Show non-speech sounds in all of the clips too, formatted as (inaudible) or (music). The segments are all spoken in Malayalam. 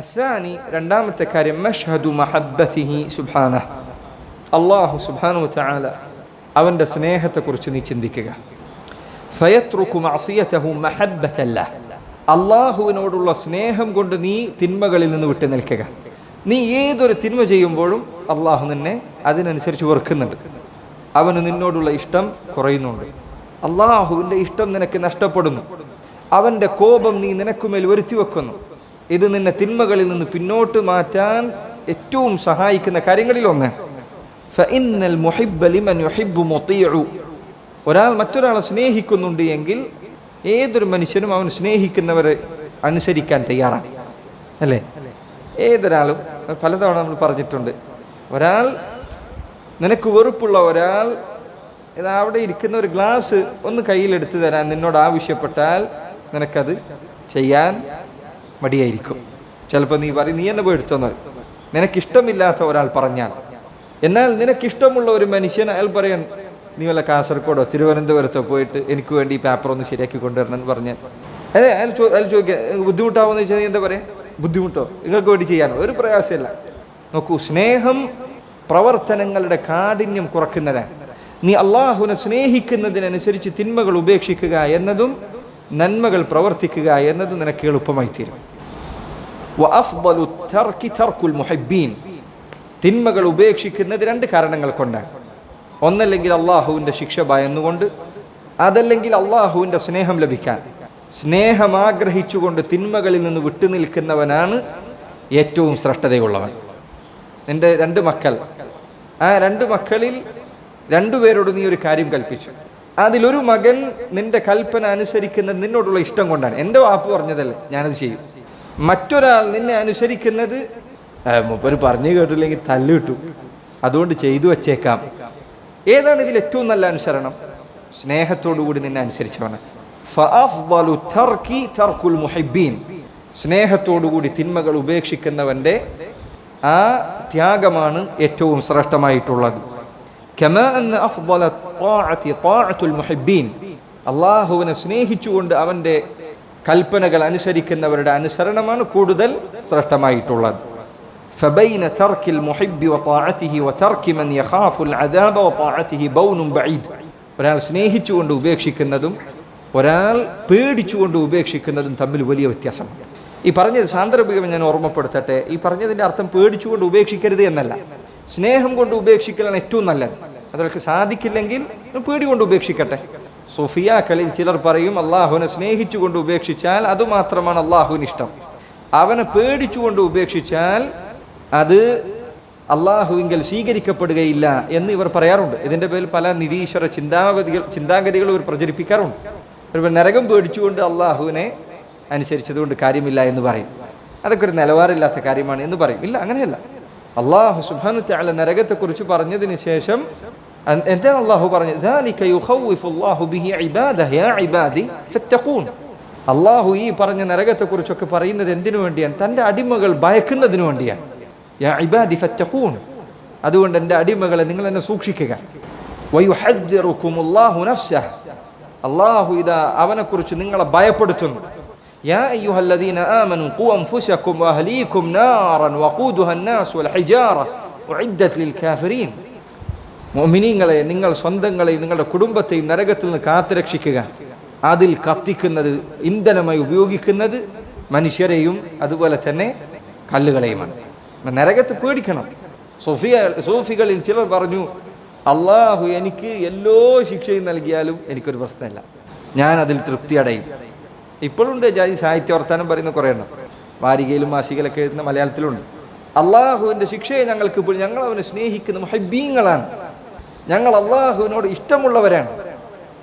അസാനി രണ്ടാമത്തെ കാര്യം മഷ്ഹദു മഹബത്തിഹി സുബാന അള്ളാഹു സുബാനു തആല അവന്റെ സ്നേഹത്തെക്കുറിച്ച് നീ ചിന്തിക്കുക. ഫയത്രുക്കു മഅസിയതഹു മഹബ്ബത്തല്ല അള്ളാഹുവിനോടുള്ള സ്നേഹം കൊണ്ട് നീ തിന്മകളിൽ നിന്ന് വിട്ടു നിൽക്കുക. നീ ഏതൊരു തിന്മ ചെയ്യുമ്പോഴും അള്ളാഹു നിന്നെ അതിനനുസരിച്ച് വെറുക്കുന്നുണ്ട്. അവന് നിന്നോടുള്ള ഇഷ്ടം കുറയുന്നുണ്ട്. അള്ളാഹുവിന്റെ ഇഷ്ടം നിനക്ക് നഷ്ടപ്പെടുന്നു. അവന്റെ കോപം നീ നിനക്കുമേൽ വരുത്തി വെക്കുന്നു ഇത് നിന്നെ തിന്മകളിൽ നിന്ന് പിന്നോട്ട് മാറ്റാൻ ഏറ്റവും സഹായിക്കുന്ന കാര്യങ്ങളിൽ ഒന്ന് ഫഇന്നൽ യുഹിബ്ബു ഒരാൾ മറ്റൊരാളെ സ്നേഹിക്കുന്നുണ്ട് എങ്കിൽ ഏതൊരു മനുഷ്യനും അവൻ സ്നേഹിക്കുന്നവരെ അനുസരിക്കാൻ തയ്യാറാണ്. അല്ലേ? ഏതൊരാളും പലതവണ നമ്മൾ പറഞ്ഞിട്ടുണ്ട് ഒരാൾ നിനക്ക് വെറുപ്പുള്ള ഒരാൾ അവിടെ ഇരിക്കുന്ന ഒരു ഗ്ലാസ് ഒന്ന് കയ്യിലെടുത്ത് തരാൻ നിന്നോട് ആവശ്യപ്പെട്ടാൽ നിനക്കത് ചെയ്യാൻ മടിയായിരിക്കും. ചിലപ്പോൾ നീ പറയും നീ എന്നെ പോയി എടുത്തോന്ന് പറയും. നിനക്കിഷ്ടമില്ലാത്ത ഒരാൾ പറഞ്ഞാൽ. എന്നാൽ നിനക്കിഷ്ടമുള്ള ഒരു മനുഷ്യൻ അയാൾ പറയാൻ നീ വല്ല കാസർഗോഡോ തിരുവനന്തപുരത്തോ പോയിട്ട് എനിക്ക് വേണ്ടി ഈ പേപ്പർ ഒന്ന് ശരിയാക്കി കൊണ്ടുവരണം എന്ന് പറഞ്ഞാൽ. അതെ അയാൾ ചോ അയാൾ ചോദിക്കുക ബുദ്ധിമുട്ടാവുമെന്ന് വെച്ചാൽ നീ എന്താ പറയാ? ബുദ്ധിമുട്ടോ നിങ്ങൾക്ക് വേണ്ടി ചെയ്യാൻ ഒരു പ്രയാസമില്ല. നോക്കൂ സ്നേഹം പ്രവർത്തനങ്ങളുടെ കാഠിന്യം കുറക്കുന്നതാണ് നീ അള്ളാഹുവിനെ സ്നേഹിക്കുന്നതിനനുസരിച്ച് തിന്മകൾ ഉപേക്ഷിക്കുക എന്നതും നന്മകൾ പ്രവർത്തിക്കുക എന്നതും നിനക്ക് എളുപ്പമായി തീരും മുഹിബ്ബീൻ തിന്മകൾ ഉപേക്ഷിക്കുന്നത് രണ്ട് കാരണങ്ങൾ കൊണ്ടാണ്. ഒന്നല്ലെങ്കിൽ അള്ളാഹുവിന്റെ ശിക്ഷ ഭയന്നുകൊണ്ട് അതല്ലെങ്കിൽ അള്ളാഹുവിന്റെ സ്നേഹം ലഭിക്കാൻ. സ്നേഹം ആഗ്രഹിച്ചുകൊണ്ട് തിന്മകളിൽ നിന്ന് വിട്ടുനിൽക്കുന്നവനാണ് ഏറ്റവും ശ്രേഷ്ഠതയുള്ളവൻ. നിന്റെ രണ്ട് മക്കൾ. ആ രണ്ട് മക്കളിൽ രണ്ടുപേരോട് നീ ഒരു കാര്യം കൽപ്പിച്ചു. അതിലൊരു മകൻ നിന്റെ കൽപ്പന അനുസരിക്കുന്നത് നിന്നോടുള്ള ഇഷ്ടം കൊണ്ടാണ്. എന്റെ വാപ്പ് പറഞ്ഞതല്ലേ ഞാനത് ചെയ്യും. മറ്റൊരാൾ നിന്നെ അനുസരിക്കുന്നത് മൂപ്പര് പറഞ്ഞു കേട്ടില്ലെങ്കിൽ തല്ലിട്ടു അതുകൊണ്ട് ചെയ്തു വച്ചേക്കാം. ഏതാണ് ഇതിൽ ഏറ്റവും നല്ല അനുസരണം? സ്നേഹത്തോടുകൂടി നിന്നെ അനുസരിച്ചവണ് സ്നേഹത്തോടുകൂടി തിന്മകൾ ഉപേക്ഷിക്കുന്നവന്റെ ആ ത്യാഗമാണ് ഏറ്റവും ശ്രേഷ്ഠമായിട്ടുള്ളത്. അള്ളാഹുവിനെ സ്നേഹിച്ചുകൊണ്ട് അവന്റെ കൽപ്പനകൾ അനുസരിക്കുന്നവരുടെ അനുസരണമാണ് കൂടുതൽ ശ്രേഷ്ഠമായിട്ടുള്ളത് فبين ترك المحب وطاعته وترك من يخاف العذاب وطاعته بون بعيد ഒരാൾ സ്നേഹിച്ചുകൊണ്ട് ഉപേക്ഷിക്കുന്നതും ഒരാൾ പേടിച്ചുകൊണ്ട് ഉപേക്ഷിക്കുന്നതും തമ്മിൽ വലിയ വ്യത്യാസമുണ്ട് ഈ പറഞ്ഞത് സാന്ദർഭികം ഞാൻ ഓർമ്മപ്പെടുത്തട്ടെ ഈ പറഞ്ഞതിൻ്റെ അർത്ഥം പേടിച്ചുകൊണ്ട് ഉപേക്ഷിക്കരുത് എന്നല്ല സ്നേഹം കൊണ്ട് ഉപേക്ഷിക്കലാണ് ഏറ്റവും നല്ലത് അതൊക്കെ സാധിക്കില്ലെങ്കിൽ പേടി കൊണ്ട് ഉപേക്ഷിക്കട്ടെ സുഫിയാക്കളിൽ ചിലർ പറയും അള്ളാഹുവിനെ സ്നേഹിച്ചുകൊണ്ട് ഉപേക്ഷിച്ചാൽ അതുമാത്രമാണ് അള്ളാഹുവിന് ഇഷ്ടം അവനെ പേടിച്ചുകൊണ്ട് ഉപേക്ഷിച്ചാൽ അത് അള്ളാഹുവിങ്കൽ സ്വീകരിക്കപ്പെടുകയില്ല എന്ന് ഇവർ പറയാറുണ്ട്. ഇതിന്റെ പേരിൽ പല നിരീശ്വര ചിന്താഗതികൾ ചിന്താഗതികൾ ഇവർ പ്രചരിപ്പിക്കാറുണ്ട്. ഇവർ നരകം പേടിച്ചുകൊണ്ട് അള്ളാഹുവിനെ അനുസരിച്ചതുകൊണ്ട് കാര്യമില്ല എന്ന് പറയും. അതൊക്കെ ഒരു നിലവാരമില്ലാത്ത കാര്യമാണ് എന്ന് പറയും. ഇല്ല അങ്ങനെയല്ല. അള്ളാഹു സുബാനു താല നരകത്തെക്കുറിച്ച് പറഞ്ഞതിന് ശേഷം അ- എന്താണ് അള്ളാഹു പറഞ്ഞത് ذَلِكَ يُخَوِّفُ اللَّهُ بِهِ عِبَادَهُ يَا عِبَادِ فَاتَّقُونِ അള്ളാഹു ഈ പറഞ്ഞ നരകത്തെക്കുറിച്ചൊക്കെ പറയുന്നത് എന്തിനു വേണ്ടിയാണ് തൻ്റെ അടിമകൾ ഭയക്കുന്നതിനു വേണ്ടിയാണ് യാ ഇബാദി ഫറ്റഖൂൻ അതുകൊണ്ട് എൻ്റെ അടിമകളെ നിങ്ങൾ എന്നെ സൂക്ഷിക്കുക വയുഹദ്ദിറുക്കുമുല്ലാഹു നഫ്സഹ് അള്ളാഹു ഇതാ അവനെക്കുറിച്ച് നിങ്ങളെ ഭയപ്പെടുത്തുന്നു يا أيها الذين آمنوا قوا أنفسكم وأهليكم نارا وقودها الناس والحجارة أعدت للكافرين മുഅ്മിനീങ്ങളെ നിങ്ങൾ സ്വന്തങ്ങളെ നിങ്ങളുടെ കുടുംബത്തെ നരകത്തിൽ നിന്ന് കാത്തുരക്ഷിക്കുക. അതിൽ കത്തിക്കുന്നത് ഇന്ധനമായി ഉപയോഗിക്കുന്നത് മനുഷ്യരെയും അതുപോലെ തന്നെ കല്ലുകളെയുമാണ്. നരകത്ത് പേടിക്കണം. സൂഫിയ സൂഫികളിൽ ചിലർ പറഞ്ഞു അള്ളാഹു എനിക്ക് എല്ലോ ശിക്ഷയും നൽകിയാലും എനിക്കൊരു പ്രശ്നമില്ല. ഞാൻ അതിൽ തൃപ്തി അടയും. ഇപ്പോഴുണ്ട് ജാതി സാഹിത്യ വർത്താനം പറയുന്ന കുറേ എണ്ണം. വാരികയിലും മാസികയിലൊക്കെ എഴുതുന്ന മലയാളത്തിലുണ്ട്. അള്ളാഹുവിന്റെ ശിക്ഷയെ ഞങ്ങൾക്ക് ഇപ്പോൾ ഞങ്ങൾ അവനെ സ്നേഹിക്കുന്ന മുഹബീങ്ങളാണ് ഞങ്ങൾ അള്ളാഹുവിനോട് ഇഷ്ടമുള്ളവരാണ്.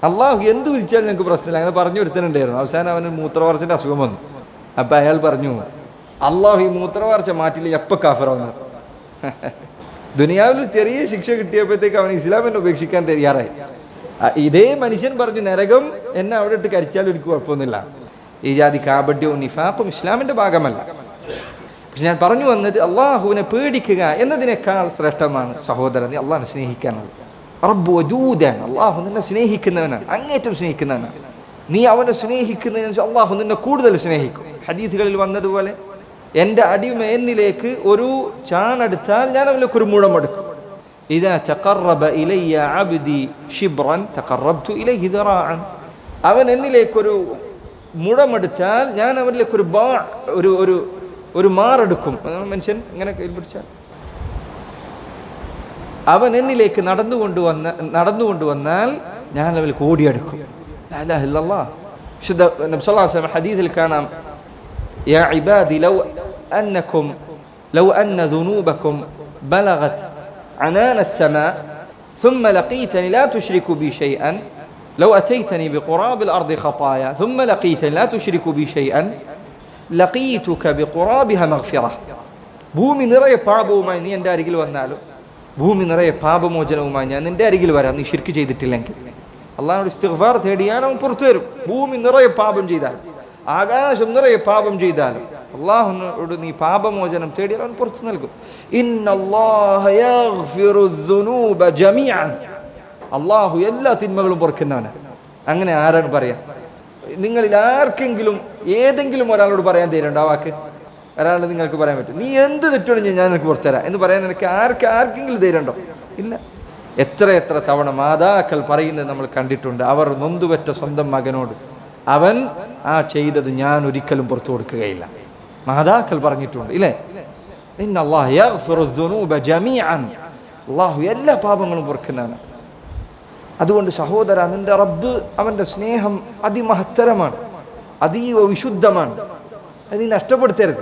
അള്ളാഹു എന്ത് വിധിച്ചാലും ഞങ്ങൾക്ക് പ്രശ്നമില്ല. അങ്ങനെ പറഞ്ഞു ഒരുത്തനുണ്ടായിരുന്നു. അവസാനം അവന് മൂത്രവാർച്ചന്റെ അസുഖം വന്നു. അപ്പം അയാൾ പറഞ്ഞു അള്ളാഹു ഈ മൂത്രവാർച്ച മാറ്റില്ല എപ്പോൾ കാഫറാവുന്നത് (laughs) ദുനിയാവിൽ ചെറിയ ശിക്ഷ കിട്ടിയപ്പോഴത്തേക്ക് അവൻ ഇസ്ലാമിനെ ഉപേക്ഷിക്കാൻ തയ്യാറായി. ഇതേ മനുഷ്യൻ പറഞ്ഞു നരകം എന്നെ അവിടെ ഇട്ട് കരിച്ചാൽ എനിക്ക് കുഴപ്പമൊന്നുമില്ല. ഈ ജാതി കാബഡ്യവും നിഫാഖും ഇസ്ലാമിന്റെ ഭാഗമല്ല. പക്ഷെ ഞാൻ പറഞ്ഞു വന്നത് അള്ളാഹുവിനെ പേടിക്കുക എന്നതിനേക്കാൾ ശ്രേഷ്ഠമാണ് സഹോദരൻ അള്ളാഹിനെ സ്നേഹിക്കാനുള്ളത്. റബ്ബ് വജൂദൻ. അള്ളാഹു നിന്നെ സ്നേഹിക്കുന്നവനാണ് അങ്ങേറ്റം സ്നേഹിക്കുന്നവനാണ് നീ അവനെ സ്നേഹിക്കുന്നതിനനുസരിച്ച് അള്ളാഹു നിന്നെ കൂടുതൽ സ്നേഹിക്കും. ഹദീസുകളിൽ വന്നതുപോലെ എന്റെ അടിമേന്നിലേക്ക് ഒരു ചാണെടുത്താൽ ഞാൻ അവനിലേക്ക് ഒരു മുഴമെടുക്കും ഇതാ തക്കറബ ഇലയ്യ അബ്ദി ഷിബ്രൻ തക്കറബ്തു ഇലൈഹി ദറാഅൻ. അവൻ എന്നിലേക്കൊരു മുഴമെടുത്താൽ ഞാൻ അവനിലേക്ക് ഒരു ബാ ഒരു ഒരു ഒരു മാറെടുക്കും. മനുഷ്യൻ ഇങ്ങനെ കയ്യിൽ പിടിച്ചാൽ. അവൻ എന്നിലേക്ക് നടന്നുകൊണ്ട് വന്ന നടന്നുകൊണ്ട് വന്നാൽ ഞാൻ അവനിലേക്ക് ഓടിയെടുക്കും ലാ ഇലാഹ ഇല്ലല്ലാഹ്. വിശുദ്ധ നബി സല്ലല്ലാഹു അലൈഹി വസല്ലം ഹദീസിൽ കാണാം يا عبادي لو أنكم لو أن ذنوبكم بلغت عنان السماء ثم لقيتني لا تشرك بي شيئا لو أتيتني بقراب الأرض خطايا ثم لقيتني لا تشرك بي شيئا لقيتك بقرابها مغفرة ഭൂമി നിറയെ പാപവുമായി നീ എൻ്റെ അരികിൽ വന്നാലും ഭൂമി നിറയെ പാപമോചനവുമായി ഞാൻ നിന്റെ അരികിൽ വരാം. നീ ശിർക്ക് ചെയ്തിട്ടില്ലെങ്കിൽ. അള്ളാഹോട് ഇസ്തിഗ്ഫാർ തേടിയാൽ അവൻ പുറത്തു വരും. ഭൂമി നിറയെ പാപം ചെയ്താലും ആകാശം നിറയെ പാപം ചെയ്താലും അള്ളാഹുനോട് നീ പാപമോചനം തേടിയാൽ അവൻ പുറത്തു നൽകും. അള്ളാഹു എല്ലാ തിന്മകളും പൊറുക്കുന്നവനാണ്. അങ്ങനെ ആരാണ് പറയാ? നിങ്ങളിൽ ആർക്കെങ്കിലും ഏതെങ്കിലും ഒരാളോട് പറയാൻ തരുന്നുണ്ടോ ആ വാക്ക്? ഒരാൾ നിങ്ങൾക്ക് പറയാൻ പറ്റും. നീ എന്ത് തെറ്റുണ്ടെങ്കിൽ ഞാൻ നിനക്ക് കുറച്ച് തരാം എന്ന് പറയാൻ നിനക്ക് ആർക്ക് ആർക്കെങ്കിലും ധൈര്യമുണ്ടോ? ഇല്ല. എത്ര എത്ര തവണ മാതാക്കൾ പറയുന്നത് നമ്മൾ കണ്ടിട്ടുണ്ട്. അവർ നൊന്തുപറ്റ സ്വന്തം മകനോട്. അവൻ ആ ചെയ്തത് ഞാൻ ഒരിക്കലും പുറത്തു കൊടുക്കുകയില്ല. മാതാക്കൾ പറഞ്ഞിട്ടുണ്ട് ഇല്ലേ? അള്ളാഹു എല്ലാ പാപങ്ങളും പുറക്കുന്നതാണ് അതുകൊണ്ട് സഹോദര നിന്റെ റബ്ബ് അവന്റെ സ്നേഹം അതിമഹത്തരമാണ്. അതീവ വിശുദ്ധമാണ്. അത് നഷ്ടപ്പെടുത്തരുത്.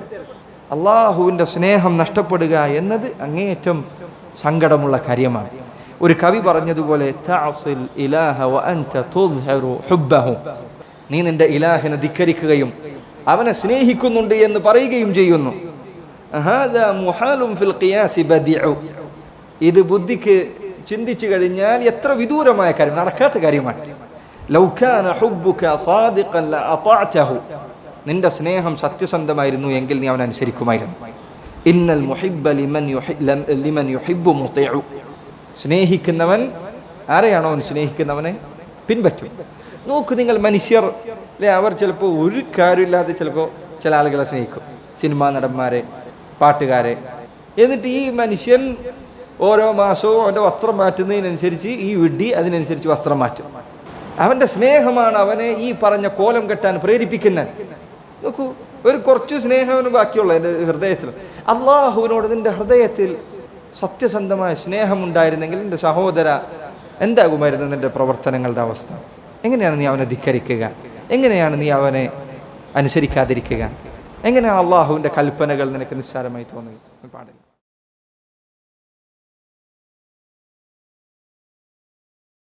അള്ളാഹുവിന്റെ സ്നേഹം നഷ്ടപ്പെടുക എന്നത് അങ്ങേയറ്റം സങ്കടമുള്ള കാര്യമാണ്. ഒരു കവി പറഞ്ഞതുപോലെ. നീ നിന്റെ ഇലാഹിനെ ധിക്കരിക്കുകയും അവനെ സ്നേഹിക്കുന്നുണ്ട് എന്ന് പറയുകയും ചെയ്യുന്നു. ഇത് ബുദ്ധിക്ക് ചിന്തിച്ചു കഴിഞ്ഞാൽ എത്ര വിദൂരമായ കാര്യം നടക്കാത്ത കാര്യമാണ്. ലൗകാന ഹുബുക സാദിഖൻ നിന്റെ സ്നേഹം സത്യസന്ധമായിരുന്നു എങ്കിൽ നീ അവൻ അനുസരിക്കുമായിരുന്നു. ഇന്നൽ മുഹിബ്ബ ലിമൻ ലിമൻ സ്നേഹിക്കുന്നവൻ ആരെയാണോ അവൻ സ്നേഹിക്കുന്നവനെ പിൻപറ്റും. നോക്ക് നിങ്ങൾ മനുഷ്യർ. അല്ലേ അവർ ചിലപ്പോൾ ഒരു കാര്യമില്ലാതെ ചിലപ്പോൾ ചില ആളുകളെ സ്നേഹിക്കും. സിനിമാ നടന്മാരെ പാട്ടുകാരെ. എന്നിട്ട് ഈ മനുഷ്യൻ ഓരോ മാസവും അവന്റെ വസ്ത്രം മാറ്റുന്നതിനനുസരിച്ച് ഈ വിഡ്ഢി അതിനനുസരിച്ച് വസ്ത്രം മാറ്റും. അവന്റെ സ്നേഹമാണ് അവനെ ഈ പറഞ്ഞ കോലം കെട്ടാൻ പ്രേരിപ്പിക്കുന്നത്. നോക്കൂ ഒരു കുറച്ച് സ്നേഹമാണ് ബാക്കിയുള്ള എന്റെ ഹൃദയത്തിൽ. അള്ളാഹുവിനോട് നിന്റെ ഹൃദയത്തിൽ സത്യസന്ധമായ സ്നേഹമുണ്ടായിരുന്നെങ്കിൽ എന്റെ സഹോദര എന്താകുമായിരുന്നു നിന്റെ പ്രവർത്തനങ്ങളുടെ അവസ്ഥ? എങ്ങനെയാണ് നീ അവനെ ധിക്കരിക്കുക? എങ്ങനെയാണ് നീ അവനെ അനുസരിക്കാതിരിക്കുക? എങ്ങനെയാണ് അള്ളാഹുവിന്റെ കൽപ്പനകൾ നിനക്ക് നിസ്സാരമായി തോന്നുക? പാടില്ല